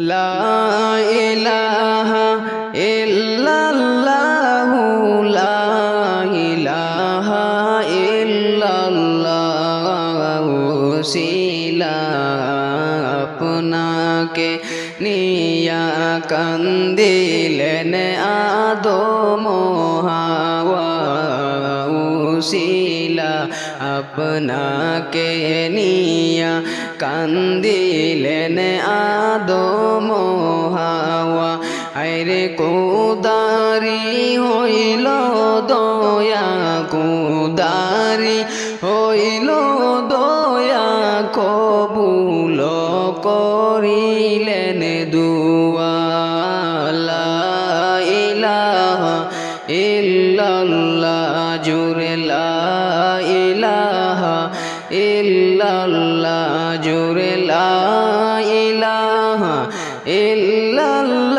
লা ইলাহা ইল্লাল্লাহু লা ইলাহা ইল্লাল্লাহু আপনাকে নিয়া কান্দিলেন আদম হাওয়া উসিলা আপনাকে নিয়া কান্দিলেন আদম হাওয়া আইরে কোদারি হইল দয়া, কোদারি হইল দয়া, কবুল করিলেন দুয়ালা ইলাহা ইল্লাল্লাহ জুরে লা ইলাহা ইল্লাল্লাহ জুরে লা ইলাহা ইলাহা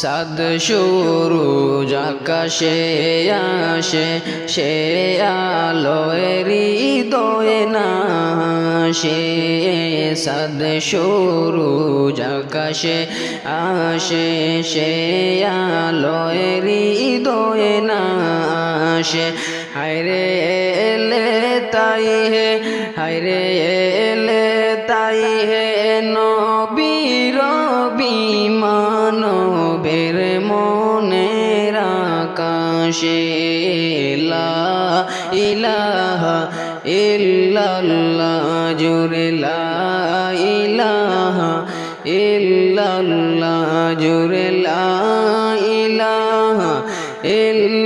সাদ সূরুজ আকাশে আসে, সে আলোয় হৃদয়ে না সে সাদ সূরুজ আকাশে আসে, সে আলোয় হৃদয়ে না আসে হায়রে এলে তাই হে হায়রে এলে তাই হে নবীর বিমানবের মনের আকাশে, লা ইলাহা ইল্লাল্লাহ, জুরে লা ইলাহা ইল্লাল্লাহ, জুরে লা ইলাহা ইল্লাল্লাহু।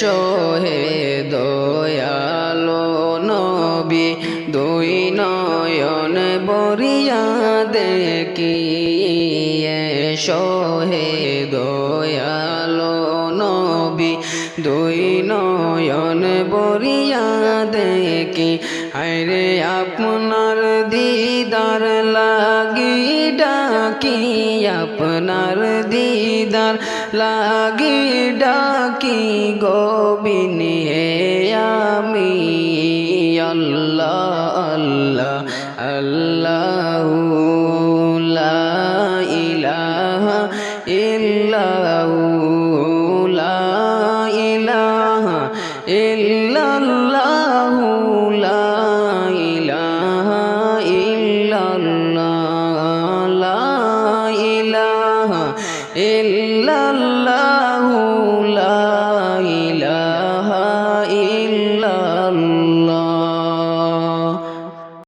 এসো হে দয়ালো নবী, দুই নয়ন বরিয়া দেখি এসো হে দয়ালো নবী, দুই নয়ন বরিয়া দেখি আরে আপনার দিদার লাগি ডাকি আপনার দিদার, লাগি ডাকি গোবিনী আমি। আল্লাহ আল্লাহ আল্লাহ ইলাহা ইল্লাহু illallahu la ilaha illallah